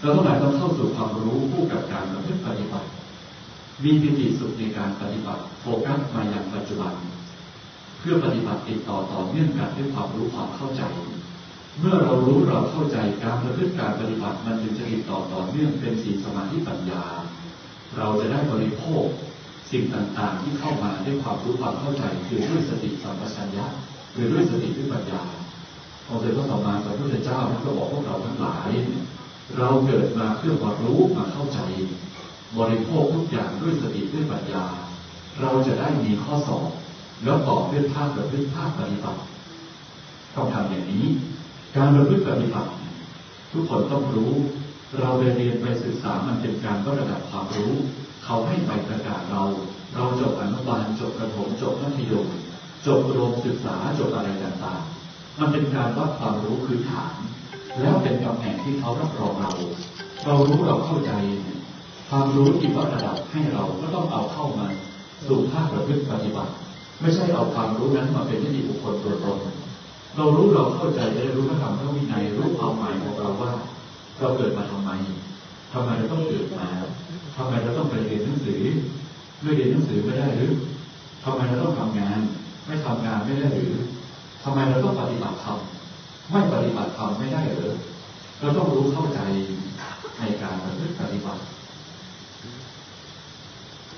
เราต้องหลายต้องเข้าสู่ความรู้คู่กับการประพฤติปฏิบัติ มีปิติสุขในการปฏิบัติโฟกัสมาอย่างปัจจุบัน เพื่อปฏิบัติติดต่อต่อเนื่องกันด้วยความรู้ความเข้าใจ เมื่อเรารู้เราเข้าใจการประพฤติการปฏิบัติมันจึงจะติดต่อต่อเนื่องเป็นสีสมาธิปัญญา เราจะได้บริโภคสิ่งต่างๆ ที่เข้ามาด้วยความรู้ความเข้าใจคือด้วยสติสัมปชัญญะหรือด้วยสติด้วยปัญญาองค์เดชพระสัมมาสัมพุทธเจ้าท่านก็บอกพวกเราทั้งหลาย เราเกิดมาเพื่อมารู้มาเข้าใจ บริโภคทุกอย่างด้วยสติด้วยปัญญา เราจะได้มีข้อสอบ แล้วตอบด้วยภาคประพฤติภาคปฏิบัติต้องทำอย่างนี้ การประพฤติปฏิบัติ ทุกคนต้องรู้ เราไปเรียนไปศึกษามันเป็นการก็ระดับความรู้ เขาให้ใบประกาศเรา เราจบอนุบาลจบประถมจบมัธยมจบโรงศึกษาจบอะไรต่างๆ มันเป็นการวัดความรู้คือฐาน แล้วเป็นตำแหน่งที่เขารับรองเรา เรารู้เราเข้าใจ ความรู้ที่วัดระดับให้เราก็ต้องเอาเข้ามาสู่ภาคประพฤติปฏิบัติ ไม่ใช่เอาความรู้นั้นมาเป็นที่ดีบุคคลตัวตนเรารู้เราเข้าใจได้รู้พระธรรมพระวินัยรู้ความหมายของเราว่า เราเกิดมาทำไมทำไมเราต้องเกิดมาทำไมเราต้องไปเรียนหนังสือไม่เรียนหนังสือไม่ได้หรือทำไมเราต้องทำงาน ไม่ทำงานไม่ได้หรือทำไมเราต้องปฏิบัติธรรม ไม่ปฏิบัติธรรมไม่ได้หรือเราต้องรู้เข้าใจในการปฏิบัติ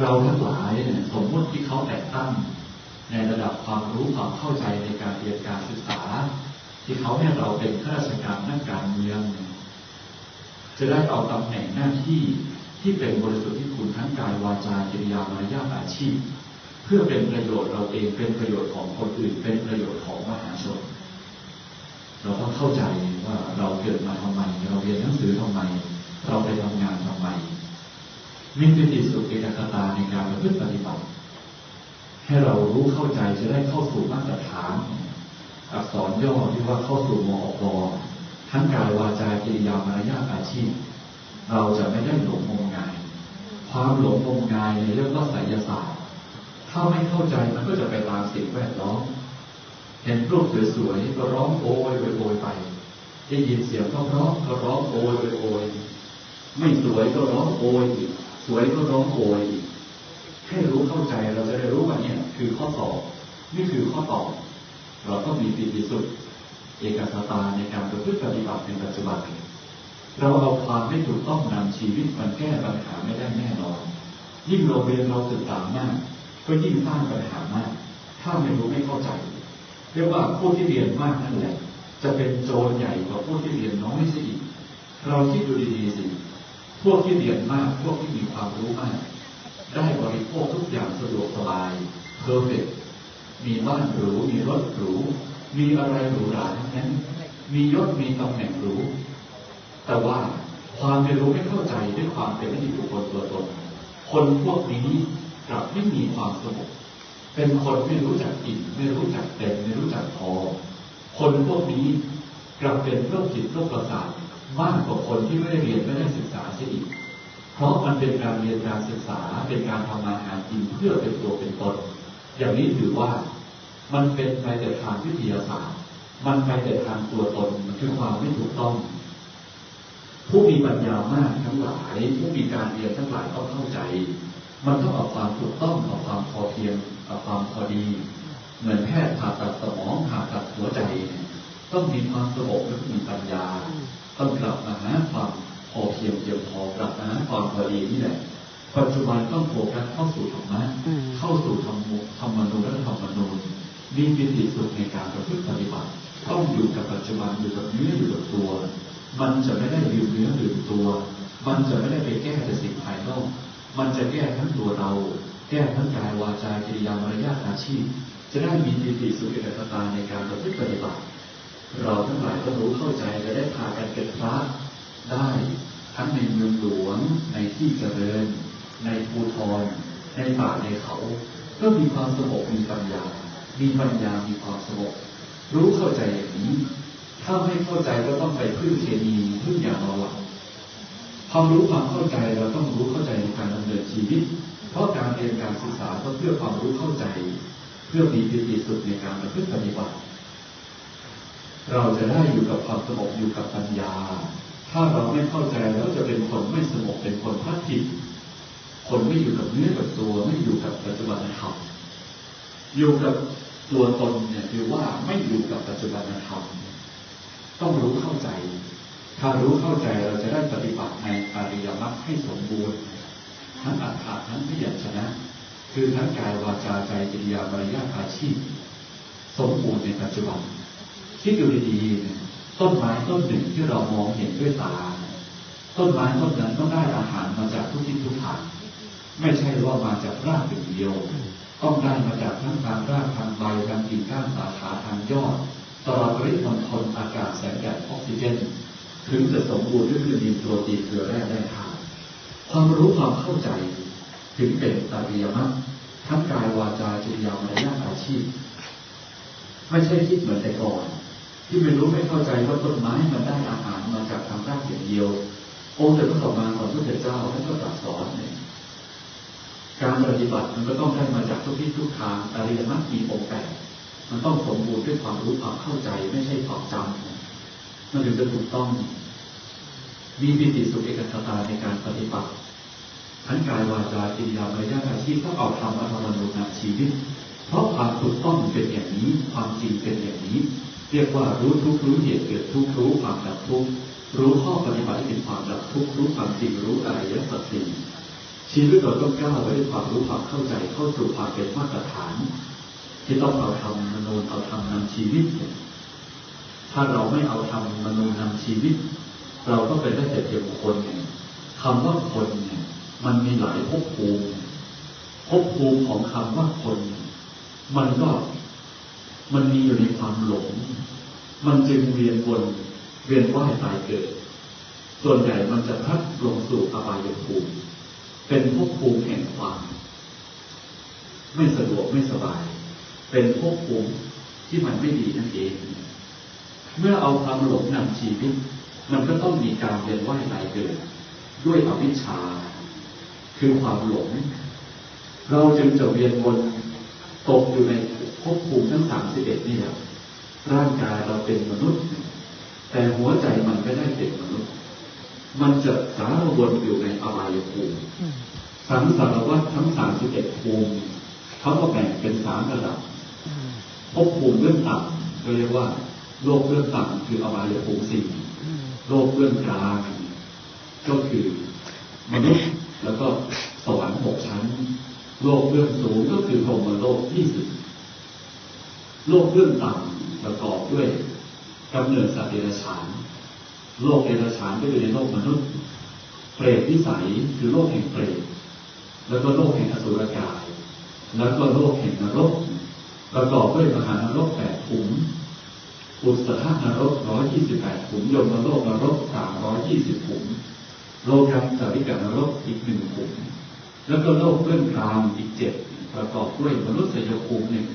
เราทั้งหลายเนี่ยสมมติที่เขาแต่งตั้ง ในระดับความรู้ความเข้าใจในการเรียนการศึกษา ที่เขาให้เราเป็นข้าราชการนักการเมือง จะได้เอาตำแหน่งหน้าที่ที่เป็นบริสุทธิ์ที่คุณทั้งกายวาจาจิริยามารยาทอาชีพ เพื่อเป็นประโยชน์เราเองเป็นประโยชน์ของคนอื่นเป็นประโยชน์ของมหาชน เราต้องเข้าใจว่าเราเกิดมาทำไม เราเรียนหนังสือทำไม เราไปทำงานทำไมมีปิติสุขเอกคตาในการประพฤติปฏิบัติ ให้เรารู้เข้าใจจะได้เข้าสู่มาตรฐาน อักษรย่อที่ว่าเข้าสู่มอกทั้งกายวาจากิริยามารยาทอาชีพ เราจะไม่ได้หลงงมงาย ความหลงงมงายในเรื่องว่าไสยศาสตร์ถ้าไม่เข้าใจมันก็จะไปตามสิ่งแวดล้อม เห็นรูปสวยๆก็ร้องโอยโอยไป ได้ยินเสียงก็ร้องก็ร้องโอยโอยไม่สวยก็ร้องโอยสวยก็ร้องโอยอีกให้รู้เข้าใจเราจะได้รู้ว่าเนี่ยคือข้อตอบนี่คือข้อตอบเราต้องมีปิติสุขเอกสตาในการประพฤติปฏิบัติในปัจจุบันเราเอาความไม่ถูกต้องนำชีวิตมันแก้ปัญหาไม่ได้แน่นอน ยิ่งเราเรียนเราศึกษามาก ก็ยิ่งสร้างปัญหามาก ถ้าไม่รู้ไม่เข้าใจ เรียกว่าผู้ที่เรียนมากนั่นแหละจะเป็นโจรใหญ่กว่าผู้ที่เรียนน้อยสิเราคิดดูดีๆสิ พวกที่เรียนมาก พวกที่มีความรู้มาก ได้บริโภคทุกอย่างสะดวกสบายเพอร์เฟกมีบ้านหรู มีรถหรู มีอะไรหรูหราทั้งนั้น มียศ มีตำแหน่งหรู แต่ว่าความไม่รู้ไม่เข้าใจด้วยความเป็นนิติบุคคลตัวตน คนพวกนี้กลับไม่มีความสงบ เป็นคนไม่รู้จักอิ่มไม่รู้จักเต็มไม่รู้จักพอ คนพวกนี้กลับเป็นโรคจิตโรคประสาทมากกว่าคนที่ไม่ได้เรียนไม่ได้ศึกษาเสียอีก เพราะมันเป็นการเรียนการศึกษาเป็นการทำมาหากินเพื่อเป็นตัวเป็นตน อย่างนี้ถือว่ามันเป็นไปแต่ทางวิทยาศาสตร์ มันไปแต่ทางตัวตนมันคือความไม่ถูกต้อง ผู้มีปัญญามากทั้งหลาย ผู้มีการเรียนทั้งหลายต้องเข้าใจ มันต้องเอาความถูกต้องเอาความพอเพียง เอาความพอดี เหมือนแพทย์ผ่าตัดสมองผ่าตัดหัวใจ ต้องมีความสงบและมีปัญญา ต้องกลับมาหาความพอเพียงเพียงพอกลับมาหาความพอดีนี่แหละปัจจุบันต้องโฟกัสเข้าสู่ธรรมะเข้าสู่ธรรมธรรมนูและธรรมนูมีปิติสุขในการประพฤติปฏิบัติต้องอยู่กับปัจจุบันอยู่กับเนื้ออยู่กับตัว มันจะไม่ได้ลืมเนื้อลืมตัว มันจะไม่ได้ไปแก้แต่สิ่งภายนอกมันจะแก้ทั้งตัวเรา แก้ทั้งกายวาจากิริยามารยาทอาชีพ จะได้มีปิติสุขเอกตาในการประพฤติปฏิบัติ เราทั้งหลายก็รู้เข้าใจจะได้พากันเป็นพระได้ทั้งในเมืองหลวง ในที่เจริญ ในภูทร ในป่าในเขา ก็มีความสงบมีปัญญา มีปัญญามีความสงบรู้เข้าใจอย่างนี้ ถ้าไม่เข้าใจก็ต้องไปพึ่งเคมีพึ่งอย่างเราหลัง ความรู้ความเข้าใจเราต้องรู้เข้าใจในการดำเนินชีวิต เพราะการเรียนการศึกษาก็เพื่อความรู้เข้าใจ เพื่อมีปิติสุขในการประพฤติปฏิบัติ เราจะได้อยู่กับความสงบอยู่กับปัญญา ถ้าเราไม่เข้าใจแล้วจะเป็นคนไม่สงบเป็นคนพัดผิดคนไม่อยู่กับเนื้อกับตัวไม่อยู่กับปัจจุบันธรรมอยู่กับตัวตนเนี่ยคือว่าไม่อยู่กับปัจจุบันธรรมต้องรู้เข้าใจ ถ้ารู้เข้าใจเราจะได้ปฏิบัติในอริยมรรคให้สมบูรณ์ ทั้งอัตถะทั้งพยัญชนะ คือทั้งกายวาจาใจจิตยามารยาอาชีพ สมบูรณ์ในปัจจุบัน คิดดูดีๆต้นไม้ต้นหนึ่งที่เรามองเห็นด้วยตา ต้นไม้ต้นนั้นต้องได้อาหารมาจากทุกทิศทุกทางไม่ใช่ว่ามาจากรากเป็นเดียว ต้องได้มาจากทั้งทางรากทางใบทางกิ่งก้านสาขาทางยอดตลอดริมณฑลอากาศแสงแดดออกซิเจน ถึงจะสมบูรณ์ด้วยวิตามินโปรตีนเกลือแร่ได้ทานความรู้ความเข้าใจ ถึงเป็นตาริยมรรคทั้งกายวาจาจิตยามารยาอาชีพ ไม่ใช่คิดเหมือนแต่ก่อน ที่ไม่รู้ไม่เข้าใจว่าต้นไม้มันได้อาหารมาจากทางรากอย่างเดียว องค์เดชพระสัมมาสัมพุทธเจ้าท่านก็ตรัสสอนเนี่ยการปฏิบัติมันก็ต้องได้มาจากทุกที่ทุกทางอริยมรรคมีองค์แปดมันต้องสมบูรณ์ด้วยความรู้ความเข้าใจไม่ใช่ความจำ มันถึงจะถูกต้อง มีปิติสุขเอกคตาในการปฏิบัติทั้งกายวาจาจิตยามารยาอาชีพต้องเอาทำอัตมนุนาชีวิต เพราะความถูกต้องเป็นอย่างนี้ ความจริงเป็นอย่างนี้ เรียกว่ารู้ทุกรู้เหตุเกิดทุกรู้ความดับทุกรู้ข้อปฏิบัติที่เป็นความดับทุกรู้ความจริงรู้อะไรยสัจจริชีวิตเราต้องก้าวไปด้วยความรู้ความเข้าใจเข้าสู่ความเป็นมาตรฐาน ที่ต้องเอาทำมโนเอาทำนำชีวิต ถ้าเราไม่เอาทำมโนนำชีวิต เราก็เป็นได้แต่เพียงคนเนี่ยคำว่าคนเนี่ย มันมีหลายภพภูมิภพภูมิของคำว่าคน มันก็มันมีอยู่ในความหลง มันจึงเวียนวนเวียนว่ายตายเกิด ส่วนใหญ่มันจะพัดลงสู่อบายภูมิ เป็นภพภูมิแห่งความ ไม่สะดวกไม่สบาย เป็นภพภูมิที่มันไม่ดีนั่นเอง เมื่อเอาความหลงนำชีวิต มันก็ต้องมีการเวียนว่ายตายเกิด ด้วยอวิชชา คือความหลง เราจึงจะเวียนวนตกอยู่ในภพภูมิทั้งสามสิบเอ็ดนี่แหละร่างกายเราเป็นมนุษย์ แต่หัวใจมันไม่ได้เป็นมนุษย์ มันจะสารวนอยู่ในอบายภูมิสังสารวัฏทั้งสามสิบเอ็ดภูมิเขาก็แบ่งเป็นสามระดับภพภูมิเรื่องต่ำก็เรียกว่า โลกเรื่องต่ำคืออบายภูมิสี่โลกเรื่องกลางก็คือมนุษย์แล้วก็สวรรค์หกชั้น โลกเรื่องสูงก็คือพรหมโลกที่สิบโลกเรื่องต่ำประกอบด้วยกำเนิดสัตว์เดรัจฉานโลกเดรัจฉานก็อยู่ในโลกมนุษย์ เปรตวิสัยคือโลกแห่งเปรตแล้วก็โลกแห่งอสุรกาย แล้วก็โลกแห่งนรก ประกอบด้วยมหานรกแปดขุม อุตสาหนรกร้อยยี่สิบแปดขุมยมนรกนรกสามร้อยยี่สิบขุม โลกัมสาริกานรกอีกหนึ่งขุม แล้วก็โลกเรื่องกลางอีกเจ็ดประกอบด้วยมนุษยภูมิหนึ่ง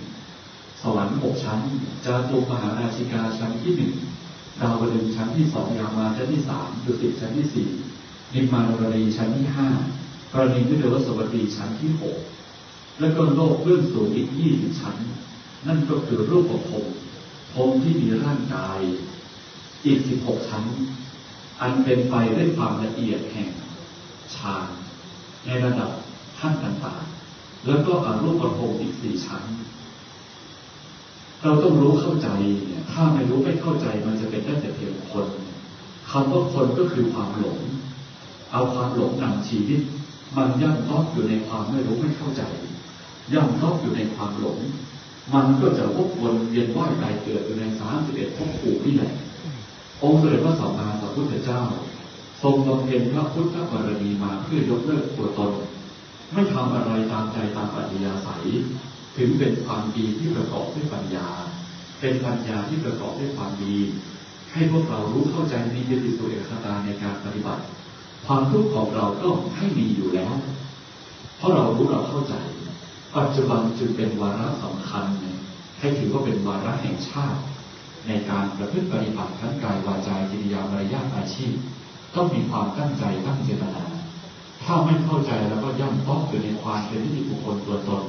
สวรรค์หกชั้น จาตุมหาราชิกาชั้นที่หนึ่งดาวดึงชั้นที่สองยามาชั้นที่สามดุสิตชั้นที่สี่นิมมานรีชั้นที่ห้ากรณีวิเดวสวัสดีชั้นที่หกแล้วก็โลกเรื่องสูงอีกยี่สิบชั้น นั่นก็คือรูปของผ มผมที่มีร่างกายอีกสิบหกชั้น อันเป็นไปด้วยความละเอียดแห่งฌานในระดับขั้นต่างๆ แล้วก็อรูปประพงอีกสี่ชั้น เราต้องรู้เข้าใจเนี่ย ถ้าไม่รู้ไม่เข้าใจมันจะเป็นได้แต่เพียงคนคำว่าคนก็คือความหลง เอาความหลงนำชีวิต มันย่ำต้องอยู่ในความไม่รู้ไม่เข้าใจ ย่ำต้องอยู่ในความหลง มันก็จะวกวนเวียนว่ายตายเกิดอยู่ในสามสิบเอ็ดภพภูมินี่แหละองค์เสด็จพระสัมมาสัมพุทธเจ้า ทรงบำเพ็ญพระพุทธบารมีมาเพื่อยกเลิกตัวตน ไม่ทำอะไรตามใจตามปัญญาใสถึงเป็นความดีที่ประกอบด้วยปัญญา เป็นปัญญาที่ประกอบด้วยความดี ให้พวกเรารู้เข้าใจมียติสุเอกตาในการปฏิบัติ ความทุกข์ของเราก็ให้มีอยู่แล้ว เพราะเรารู้เราเข้าใจ ปัจจุบันจึงเป็นวาระสำคัญ ให้ถือว่าเป็นวาระแห่งชาติ ในการประพฤติปฏิบัติทั้งกายวาจาจิตยามารยาทอาชีพ ต้องมีความตั้งใจตั้งเจตนา ถ้าไม่เข้าใจแล้วก็ย่ำต้องอยู่ในความเป็นนิติบุคคลตัวตน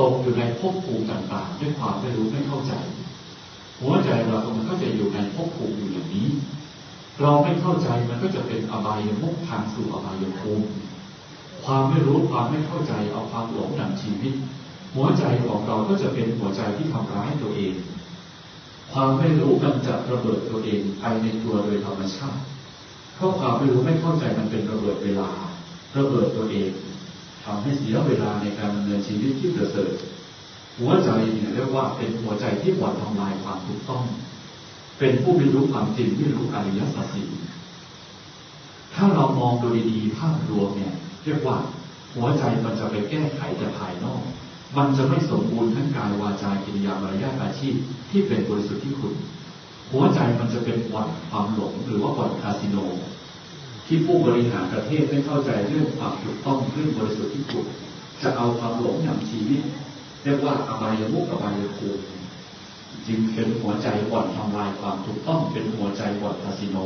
ตกอยู่ในภพภูมิต่างๆ ด้วยความไม่รู้ไม่เข้าใจ หัวใจเรามันก็จะอยู่ในภพภูมิอยู่อย่างนี้ เราไม่เข้าใจมันก็จะเป็นอบายมุขทางสู่อบายภูมิ ความไม่รู้ความไม่เข้าใจเอาความหลงนำชีวิต หัวใจของเราก็จะเป็นหัวใจที่ทำร้ายตัวเอง ความไม่รู้มันจะระเบิดตัวเองภายในตัวโดยธรรมชาติเพราะความไม่รู้ไม่เข้าใจมันเป็นระเบิดเวลา ระเบิดตัวเองทำให้เสียเวลาในการดำเนินชีวิตที่ประเสริฐหัวใจเนี่ยเรียกว่าเป็นหัวใจที่หวั่นทำลายความถูกต้อง เป็นผู้ไม่รู้ความจริงไม่รู้อริยสัจสี่ถ้าเรามองดูดีๆภาพรวมเนี่ย เรียกว่าหัวใจมันจะไปแก้ไขแต่ภายนอก มันจะไม่สมบูรณ์ทั้งกายวาจากิริยามารยาทอาชีพที่เป็นบริสุทธิ์ที่คุณ หัวใจมันจะเป็นวัดความหลงหรือว่าวัดคาสิโน ที่ผู้บริหารประเทศไม่เข้าใจเรื่องความถูกต้องเรื่องบริสุทธิ์ที่คุณจะเอาความหลงอย่างชีวิตเรียกว่าอบายมุกอบายภูมิจึงเป็นหัวใจบ่อนทำลายความถูกต้องเป็นหัวใจบ่อนคาสิโน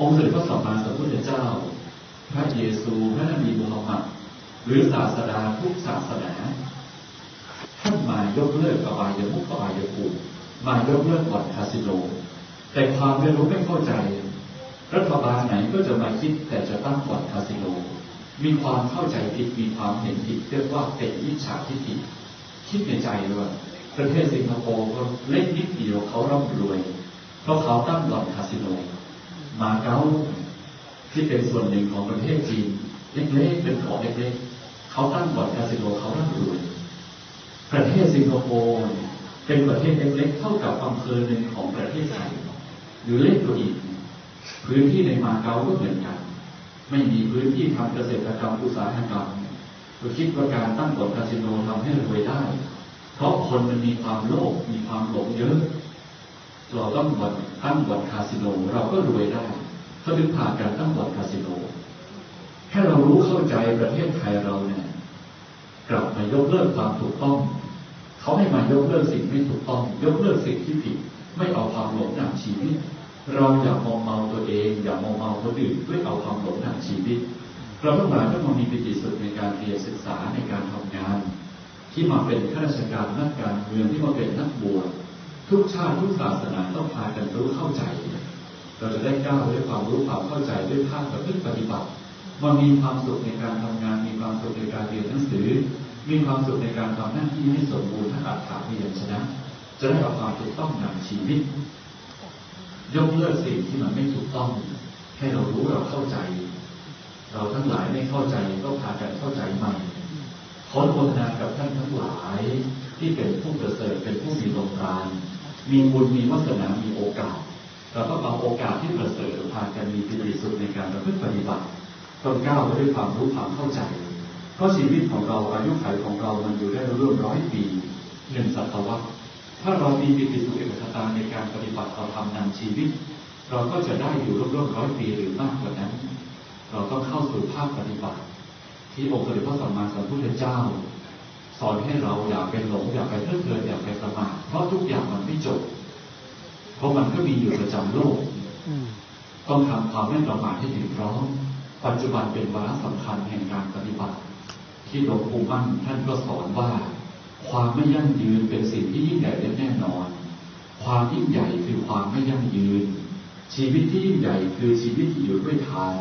องค์สมเด็จพระสัมมาสัมพุทธเจ้า พระเยซูพระนบีมุฮัมมัดหรือศาสดาทุกศาสนาท่านมายกเลิกอบายมุกอบายภูมิมายกเลิกบ่อนคาสิโนแต่ความไม่รู้ไม่เข้าใจ รัฐบาลไหนก็จะมาคิดแต่จะตั้งบ่อนคาสิโนมีความเข้าใจผิดมีความเห็นผิดเรียกว่าเป็นวิชาทิฏฐิคิดในใจว่าประเทศสิงคโปร์ก็เล็กนิดเดียวเขาร่ำรวย เพราะเขาตั้งบ่อนคาสิโนมาเก๊า ที่เป็นส่วนหนึ่งของประเทศจีนเล็กๆเป็นเกาะเล็กๆเขาตั้งบ่อนคาสิโนเขาร่ำรวยประเทศสิงคโปร์เป็นประเทศเล็กๆเท่ากับอำเภอหนึ่งของประเทศไทยหรือเล็กกว่าอีก พื้นที่ในมาเก๊าก็เหมือนกัน ไม่มีพื้นที่ทำเกษตรกรรมอุตสาหกรรมเราคิดว่าการตั้งบ่อนคาสิโนทำให้รวยได้ เพราะคนมันมีความโลภมีความหลงเยอะ เราต้องบ่อนตั้งบ่อนคาสิโนเราก็รวยได้ เขาถึงผ่านการตั้งบ่อนคาสิโนแค่เรารู้เข้าใจประเทศไทยเราเนี่ยกลับมายกเลิกความถูกต้อง เขาให้มายกเลิกสิ่งไม่ถูกต้อง ยกเลิกสิ่งที่ผิด ไม่เอาความหลงนำชีวิต เราอย่ามองเมาตัวเอง อย่ามองเมาคนอื่นด้วยเอาความหลงนำชีวิต เราต้องมาต้องมามีปิติสุขในการเรียนศึกษาในการทำงาน ที่มาเป็นข้าราชการนักการเมืองที่มาเป็นนักบวชทุกชาติทุกศาสนาต้องพากันรู้ เราจะได้ก้าวด้วยความรู้ความเข้าใจด้วยภาคประพฤติปฏิบัติมันมีความสุขในการทำงาน มีความสุขในการเรียนหนังสือ มีความสุขในการทำหน้าที่ให้สมบูรณ์ทั้งอัตถาพยัญชนะ จะได้เอาความถูกต้องนำชีวิต ยกเลิกสิ่งที่มันไม่ถูกต้อง ให้เรารู้เราเข้าใจ เราทั้งหลายไม่เข้าใจก็พากันเข้าใจใหม่ขอโมทนากับท่านทั้งหลายที่เป็นผู้ประเสริฐเป็นผู้มีลมปราณมีบุญมีวาสนา มีโอกาส เราก็เอาโอกาสที่ประเสริฐพากันมีปิติสุขในการประพฤติปฏิบัติต้นก้าวไปด้วยความรู้ความเข้าใจ เพราะชีวิตของเราอายุขัยของเรามันอยู่ได้ร่วมร้อยปีหนึ่งศตวรรษ ถ้าเรามีปิติสุขเอกตาในการปฏิบัติเราทำนำชีวิต เราก็จะได้อยู่ร่วมร้อยปีหรือมากกว่านั้น เราต้องเข้าสู่ภาคปฏิบัติ ที่องค์สมเด็จพระสัมมาสัมพุทธเจ้า สอนให้เราอย่าเป็นหลงอย่าไปเพลิดเพลินอย่าไปประมาทเพราะทุกอย่างมันไม่จบ เพราะ มันก็มีอยู่ประจำโลก ต้องทำความไม่ประมาทให้ถึงพร้อม ปัจจุบันเป็นวาระสำคัญแห่งการปฏิบัติ ที่หลวงปู่มั่นท่านก็สอนว่า ความไม่ยั่งยืนเป็นสิ่งที่ยิ่งใหญ่และแน่นอน ความยิ่งใหญ่คือความไม่ยั่งยืน ชีวิตที่ยิ่งใหญ่คือชีวิตที่อยู่ด้วยทาน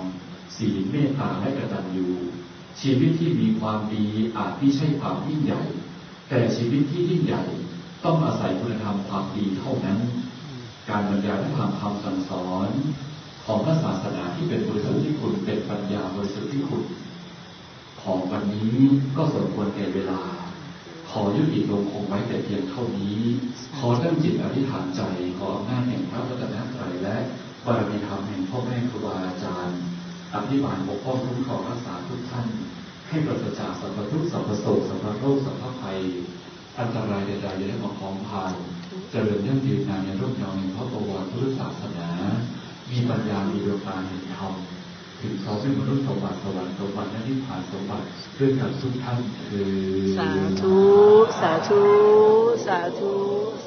ศีลเมตตาและกตัญญูชีวิตที่มีความดีอาจไม่ใช่ความยิ่งใหญ่ แต่ชีวิตที่ยิ่งใหญ่ ต้องอาศัยคุณธรรมความดีเท่านั้น การบรรยายและทำคำสั่งสอน ของพระศาสนาที่เป็นบริสุทธิ์ที่คุณเป็นปัญญาบริสุทธิ์ที่คุณ ของวันนี้ก็สมควรแก่เวลา ขอยุติลงคงไว้แต่เพียงเท่านี้ ขอตั้งจิตอธิษฐานใจขออำนาจแห่งพระรัตนตรัยและบารมีธรรมแห่งพ่อแม่ครูบาอาจารย์อภิบาลปกป้องคุ้มครองรักษาทุกท่าน ให้ปราศจากสัพพทุกสัพพโศกสัพพโรคสัพพภัย อันตรายใดๆอย่าได้มาคล้องพาน เจริญยั่งยืนนานในร่มเงาในพระประวัติพุทธศาสนา มีปัญญามีดวงตาเห็นธรรมถึงเขาเป็นมนุษย์สมบัติสวรรค์สมบัติและนิพพานสมบัติด้วยกันทุกท่านคือสาธุ สาธุ สาธุสาธุ